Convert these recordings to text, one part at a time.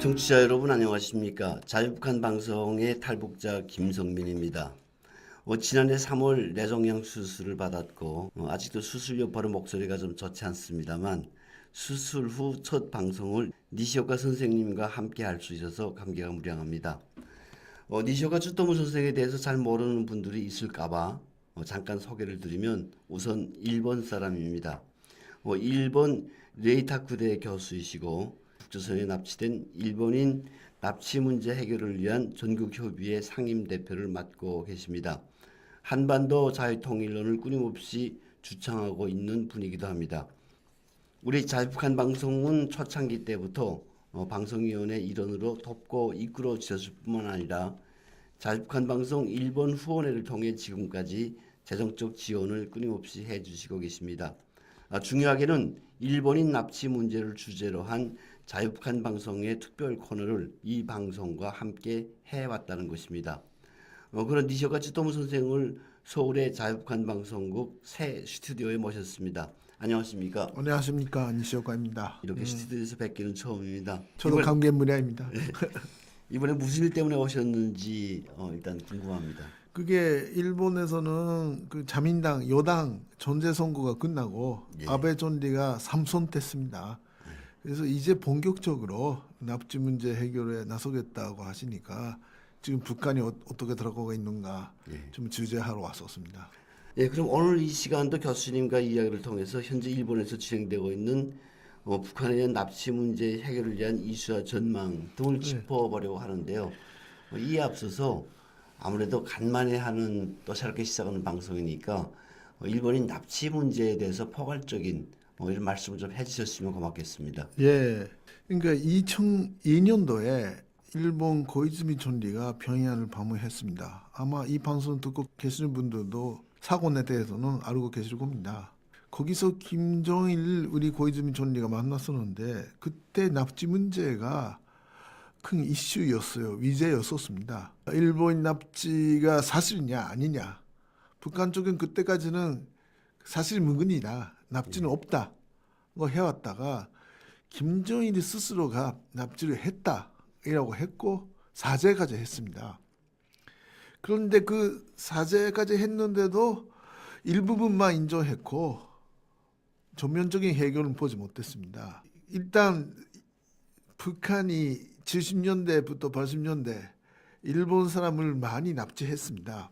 청취자 여러분 안녕하십니까? 자유북한 방송의 탈북자 김성민입니다. 어, 지난해 3월 뇌종양 수술을 받았고 어, 아직도 수술 여파로 목소리가 좀 좋지 않습니다만 수술 후 첫 방송을 니시오카 선생님과 함께 할 수 있어서 감개가 무량합니다. 어, 니시오카 주토무 선생에 대해서 잘 모르는 분들이 있을까봐 어, 잠깐 소개를 드리면 우선 일본 사람입니다. 어, 일본 레이타쿠대 교수이시고 북조선에 납치된 일본인 납치 문제 해결을 위한 전국 협의회 상임 대표를 맡고 계십니다. 한반도 자유통일론을 끊임없이 주창하고 있는 분이기도 합니다. 우리 자유북한 방송은 초창기 때부터 어, 방송위원회 일원으로 돕고 이끌어 주셨을 뿐만 아니라 자유북한 방송 일본 후원회를 통해 지금까지 재정적 지원을 끊임없이 해주시고 계십니다. 아, 중요하게는 일본인 납치 문제를 주제로 한 자유북한 방송의 특별 코너를 이 방송과 함께 해왔다는 것입니다. 어, 그런 니시오카 지토무 선생을 서울의 자유북한 방송국 새 스튜디오에 모셨습니다. 안녕하십니까? 안녕하십니까 니시오카입니다. 이렇게 스튜디오에서 뵙기는 처음입니다. 저도 이번, 감개무량입니다. 이번에 무슨 일 때문에 오셨는지 어, 일단 궁금합니다. 그게 일본에서는 그 자민당 여당 전제 선거가 끝나고 예. 아베 존리가 삼선됐습니다. 그래서 이제 본격적으로 납치 문제 해결에 나서겠다고 하시니까 지금 북한이 어, 떻게 들어가고 있는가 예. 좀 주제하러 왔었습니다. 예, 그럼 오늘 이 시간도 교수님과 이야기를 통해서 현재 일본에서 진행되고 있는 어, 북한에 대한 납치 문제 해결을 위한 이슈와 전망 등을 짚어보려고 하는데요. 어, 이에 앞서서 아무래도 간만에 하는 또 새롭게 시작하는 방송이니까 어, 일본인 납치 문제에 대해서 포괄적인 뭐 이런 말씀을 좀 해주셨으면 고맙겠습니다. 예. 그러니까 2002년도에 일본 고이즈미 총리가 평양을 방문했습니다. 아마 이 방송 듣고 계시는 분들도 사건에 대해서는 알고 계실 겁니다. 거기서 김정일 우리 고이즈미 총리가 만났었는데 그때 납치 문제가 큰 이슈였어요. 위제였었습니다. 일본 납치가 사실이냐 아니냐. 북한 쪽은 그때까지는 사실 무근이다. 납치는 없다. 뭐 해왔다가 김정일이 스스로가 납치를 했다라고 했고 사죄까지 했습니다. 그런데 그 사죄까지 했는데도 일부분만 인정했고 전면적인 해결은 보지 못했습니다. 일단 북한이 70년대부터 80년대 일본 사람을 많이 납치했습니다.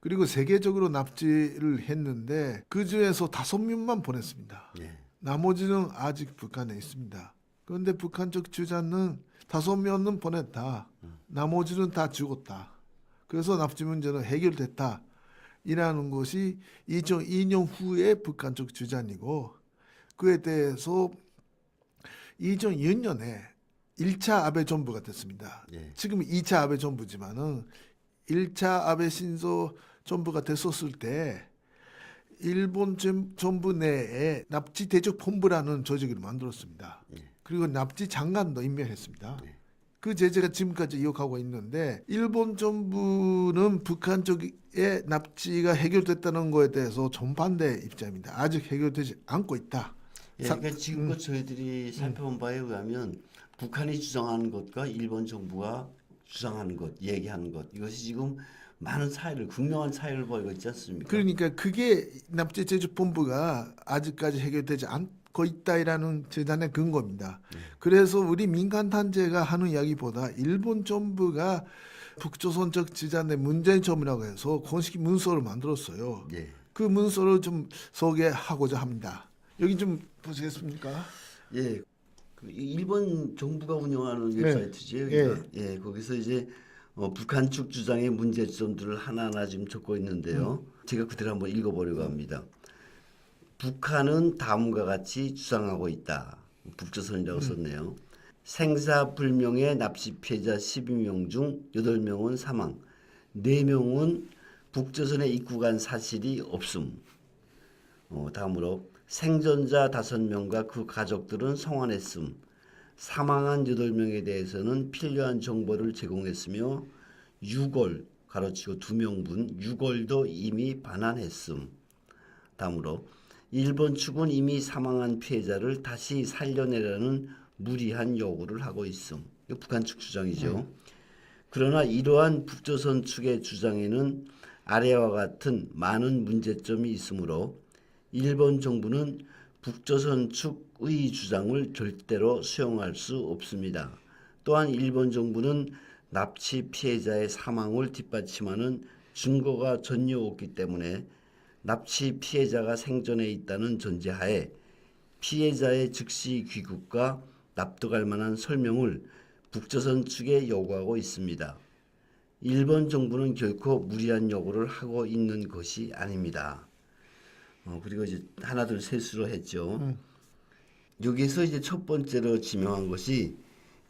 그리고 세계적으로 납치를 했는데 그 중에서 다섯 명만 보냈습니다. 예. 나머지는 아직 북한에 있습니다. 그런데 북한 쪽 주장은 다섯 명은 보냈다. 나머지는 다 죽었다. 그래서 납치 문제는 해결됐다. 이라는 것이 2002년 후에 북한 쪽 주장이고 그에 대해서 2006년에 1차 아베 정부가 됐습니다. 예. 지금 2차 아베 정부지만은 1차 아베 신조 정부가 됐었을 때 일본 정- 정부 내에 납치 대적 본부라는 조직을 만들었습니다. 예. 그리고 납치 장관도 임명했습니다. 예. 그 제재가 지금까지 이어가고 있는데 일본 정부는 북한 쪽의 납치가 해결됐다는 거에 대해서 정반대 입장입니다. 아직 해결되지 않고 있다. 예, 사- 그러니까 지금껏 저희들이 살펴본 바에 의하면 북한이 주장하는 것과 일본 정부가 주장하는 것, 얘기하는 것 이것이 지금 많은 차이를 극명한 차이를 보이고 있지 않습니까? 그러니까 그게 납치 제주 본부가 아직까지 해결되지 않고 있다라는 재단의 근거입니다. 그래서 우리 민간 단체가 하는 이야기보다 일본 정부가 북조선적 지단의 문제점이라고 해서 공식 문서를 만들었어요. 예, 그 문서를 좀 소개하고자 합니다. 여기 좀 보시겠습니까? 예. 그 일본 정부가 운영하는 네. 웹사이트죠. 여기가. 예, 거기서 이제 어, 북한 측 주장의 문제점들을 하나하나 지금 적고 있는데요. 제가 그대로 한번 읽어보려고 합니다. 북한은 다음과 같이 주장하고 있다. 북조선이라고 썼네요. 생사불명의 납치 피해자 12명 중 8명은 사망, 4명은 북조선에 입국한 사실이 없음. 어, 다음으로 생존자 5명과 그 가족들은 성환했음. 사망한 8명에 대해서는 필요한 정보를 제공했으며 유골 가로치고 2명분 유골도 이미 반환했음. 다음으로 일본 측은 이미 사망한 피해자를 다시 살려내라는 무리한 요구를 하고 있음. 이거 북한 측 주장이죠. 그러나 이러한 북조선 측의 주장에는 아래와 같은 많은 문제점이 있으므로 일본 정부는 북조선 측의 주장을 절대로 수용할 수 없습니다. 또한 일본 정부는 납치 피해자의 사망을 뒷받침하는 증거가 전혀 없기 때문에 납치 피해자가 생존해 있다는 전제하에 피해자의 즉시 귀국과 납득할 만한 설명을 북조선 측에 요구하고 있습니다. 일본 정부는 결코 무리한 요구를 하고 있는 것이 아닙니다. 어, 그리고 이제 하나 둘 셋으로 했죠. 여기서 이제 첫 번째로 지명한 것이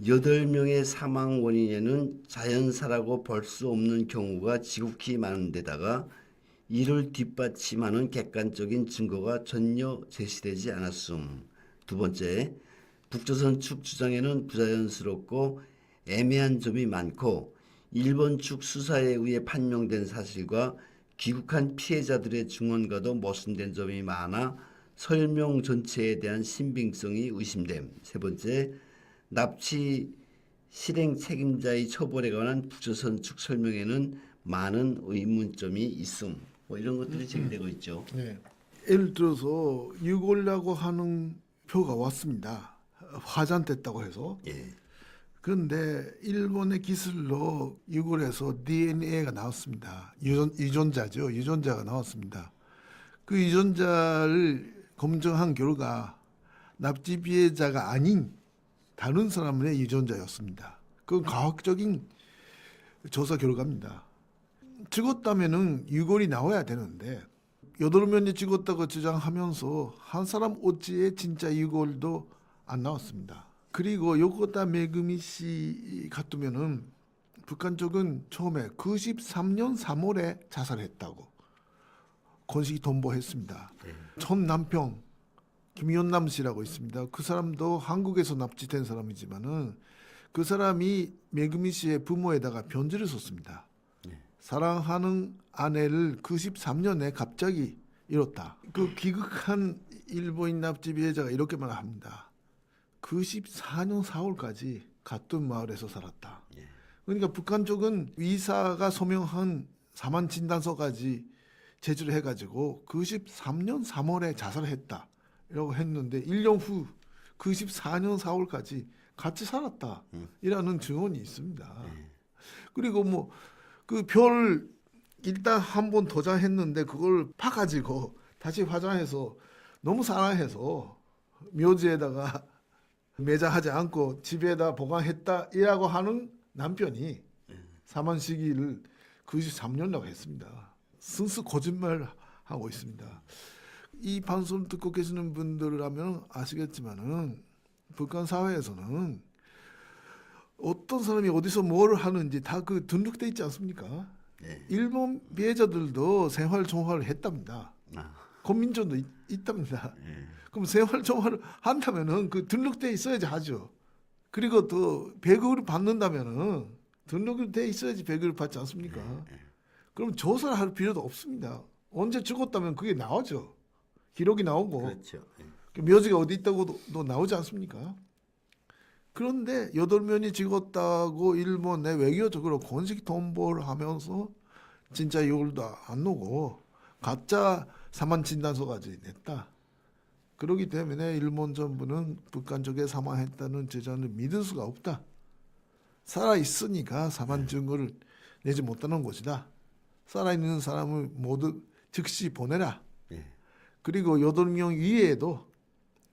여덟 명의 사망 원인에는 자연사라고 볼 수 없는 경우가 지극히 많은데다가 이를 뒷받침하는 객관적인 증거가 전혀 제시되지 않았음. 두 번째, 북조선 측 주장에는 부자연스럽고 애매한 점이 많고 일본 측 수사에 의해 판명된 사실과 귀국한 피해자들의 증언과도 모순된 점이 많아 설명 전체에 대한 신빙성이 의심됨. 세 번째, 납치 실행 책임자의 처벌에 관한 북조선 측 설명에는 많은 의문점이 있음. 뭐 이런 것들이 제기되고 있죠. 네. 예를 들어서 유골라고 하는 표가 왔습니다. 화장됐다고 해서. 예. 그런데 일본의 기술로 유골에서 DNA가 나왔습니다. 유전, 유전자죠. 유전자가 나왔습니다. 그 유전자를 검증한 결과 납치 피해자가 아닌 다른 사람의 유전자였습니다. 그건 과학적인 조사 결과입니다. 찍었다면은 유골이 나와야 되는데 여덟 명이 찍었다고 주장하면서 한 사람 오지에 진짜 유골도 안 나왔습니다. 그리고 요코타 메그미 씨 같으면은 북한 쪽은 처음에 93년 3월에 자살했다고 건식이 통보했습니다. 전 남편 김연남 씨라고 있습니다. 그 사람도 한국에서 납치된 사람이지만은 그 사람이 메그미 씨의 부모에다가 편지를 썼습니다. 사랑하는 아내를 93년에 갑자기 잃었다. 그 귀국한 일본인 납치 피해자가 이렇게 말합니다. 94년 4월까지 같은 마을에서 살았다. 그러니까 북한 쪽은 의사가 서명한 사망 진단서까지 제출을 해가지고 93년 3월에 자살했다. 이라고 했는데 1년 후 94년 4월까지 같이 살았다. 이라는 증언이 있습니다. 그리고 뭐 그 별 일단 한 번 도장했는데 그걸 파가지고 다시 화장해서 너무 사랑해서 묘지에다가 매장하지 않고 집에다 보관했다 이라고 하는 남편이 사망 시기를 93년이라고 했습니다. 순수 거짓말 하고 있습니다. 이 방송을 듣고 계시는 분들이라면 아시겠지만은 북한 사회에서는 어떤 사람이 어디서 뭘 하는지 다 그 등록돼 있지 않습니까? 네. 일본 피해자들도 생활 정화를 했답니다. 아, 국민전도 있, 있답니다. 예. 그럼 생활 정화를 한다면은 그 등록돼 있어야지 하죠. 그리고 또 배급을 받는다면은 등록이 돼 있어야지 배급을 받지 않습니까? 그럼 조사를 할 필요도 없습니다. 언제 죽었다면 그게 나오죠. 기록이 나오고 그렇죠. 예. 그 묘지가 어디 있다고도 또 나오지 않습니까? 그런데 여덟 명이 죽었다고 일본에 외교적으로 공식 통보를 하면서 진짜 이걸도 안 오고 가짜 사망 진단서까지 냈다. 그렇기 때문에 일본 정부는 북한 쪽에 사망했다는 주장을 믿을 수가 없다. 살아 있으니까 사망 증거를 내지 못하는 것이다. 살아 있는 사람을 모두 즉시 보내라. 예. 그리고 여덟 명 이외에도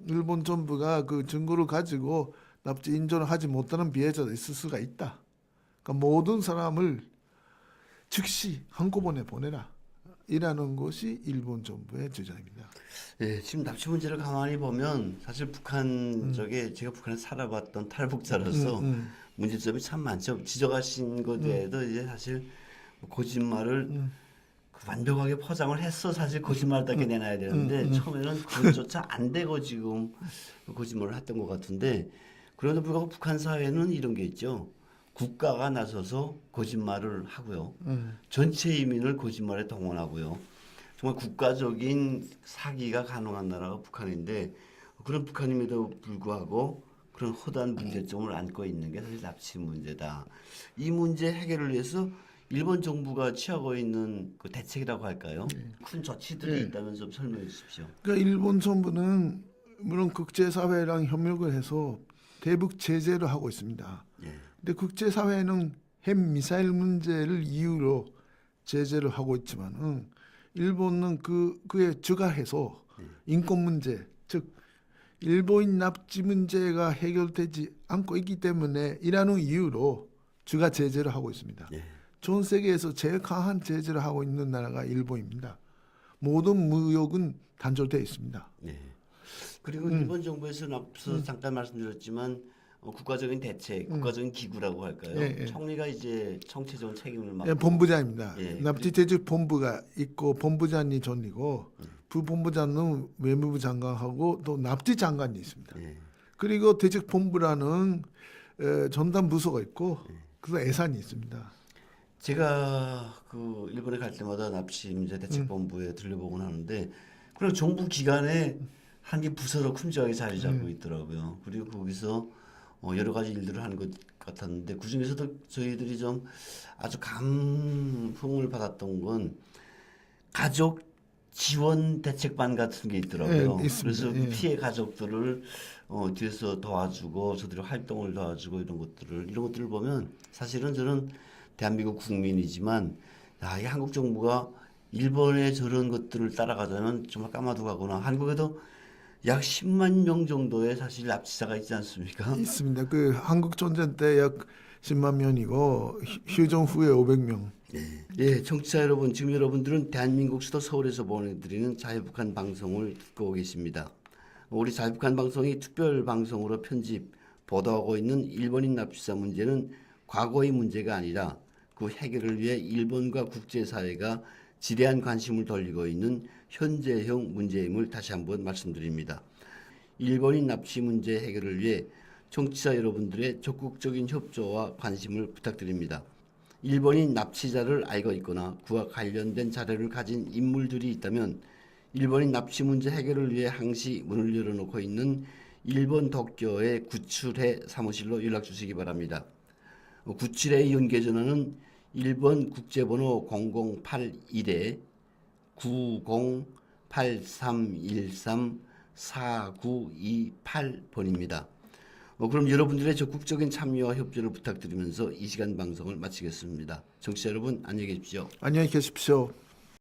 일본 정부가 그 증거를 가지고 납치 인정을 하지 못하는 피해자도 있을 수가 있다. 그러니까 모든 사람을 즉시 한꺼번에 보내라. 이라는 것이 일본 정부의 주장입니다. 예, 지금 납치 문제를 가만히 보면 사실 북한 쪽에 제가 북한에 살아봤던 탈북자로서 음, 문제점이 참 많죠. 지적하신 것 외에도 이제 사실 거짓말을 음. 그 완벽하게 포장을 했어 사실 거짓말답게 내놔야 되는데 음, 처음에는 그것조차 안 되고 지금 거짓말을 했던 것 같은데 그럼에도 불구하고 북한 사회는 이런 게 있죠. 국가가 나서서 거짓말을 하고요. 음. 전체 이민을 거짓말에 동원하고요. 정말 국가적인 사기가 가능한 나라가 북한인데 그런 북한임에도 불구하고 그런 허다한 문제점을 안고 있는 게 사실 납치 문제다. 이 문제 해결을 위해서 일본 정부가 취하고 있는 그 대책이라고 할까요? 큰 조치들이 네. 있다면 좀 설명해 주십시오. 그러니까 일본 정부는 물론 국제사회랑 협력을 해서 대북 제재를 하고 있습니다. 예. 근데 국제 사회는 핵 미사일 문제를 이유로 제재를 하고 있지만은 일본은 그 그에 주가해서 인권 문제 즉 일본인 납치 문제가 해결되지 않고 있기 때문에 이라는 이유로 주가 제재를 하고 있습니다. 예. 전 세계에서 제일 강한 제재를 하고 있는 나라가 일본입니다. 모든 무역은 단절되어 있습니다. 네. 그리고 음. 일본 정부에서는 앞서 잠깐 말씀드렸지만 어, 국가적인 대책, 국가적인 기구라고 할까요? 음. 예, 예. 총리가 이제 총체적인 책임을 맡고 예, 본부장입니다. 예, 납치 제재 본부가 있고 본부장이 전이고 음. 부본부장은 외무부 장관하고 또 납치 장관이 있습니다. 예. 그리고 대책 본부라는 에, 전담 부서가 있고 예. 그래서 예산이 있습니다. 제가 그 일본에 갈 때마다 납치 문제 음. 대책 본부에 들려보곤 하는데 그런 정부 기관에 한개 부서로 큼직하게 자리 음. 잡고 있더라고요. 그리고 거기서 어, 여러 가지 일들을 하는 것 같았는데 그 중에서도 저희들이 좀 아주 감흥을 받았던 건 가족 지원 대책반 같은 게 있더라고요. 예. 그래서 그 예. 피해 가족들을 어, 뒤에서 도와주고 저들이 활동을 도와주고 이런 것들을 이런 것들을 보면 사실은 저는 대한민국 국민이지만 야, 이 한국 정부가 일본의 저런 것들을 따라가자면 정말 까마도 가구나. 한국에도 약 10만 명 정도의 사실 납치자가 있지 않습니까? 있습니다. 그 한국 전쟁 때 약 10만 명이고 휴- 휴전 후에 500명. 예, 청취자 여러분, 지금 여러분들은 대한민국 수도 서울에서 보내드리는 자유북한 방송을 듣고 계십니다. 우리 자유북한 방송이 특별 방송으로 편집, 보도하고 있는 일본인 납치자 문제는 과거의 문제가 아니라 그 해결을 위해 일본과 국제사회가 지대한 관심을 돌리고 있는 현재형 문제임을 다시 한번 말씀드립니다. 일본인 납치 문제 해결을 위해 청취자 여러분들의 적극적인 협조와 관심을 부탁드립니다. 일본인 납치자를 알고 있거나 그와 관련된 자료를 가진 인물들이 있다면 일본인 납치 문제 해결을 위해 항시 문을 열어놓고 있는 일본 도쿄의 구출해 사무실로 연락 주시기 바랍니다. 어, 구출의 연계 전화는 일본 국제번호 0081에 9083134928번입니다. 어, 그럼 여러분들의 적극적인 참여와 협조를 부탁드리면서 이 시간 방송을 마치겠습니다. 청취자 여러분 안녕히 계십시오. 안녕히 계십시오.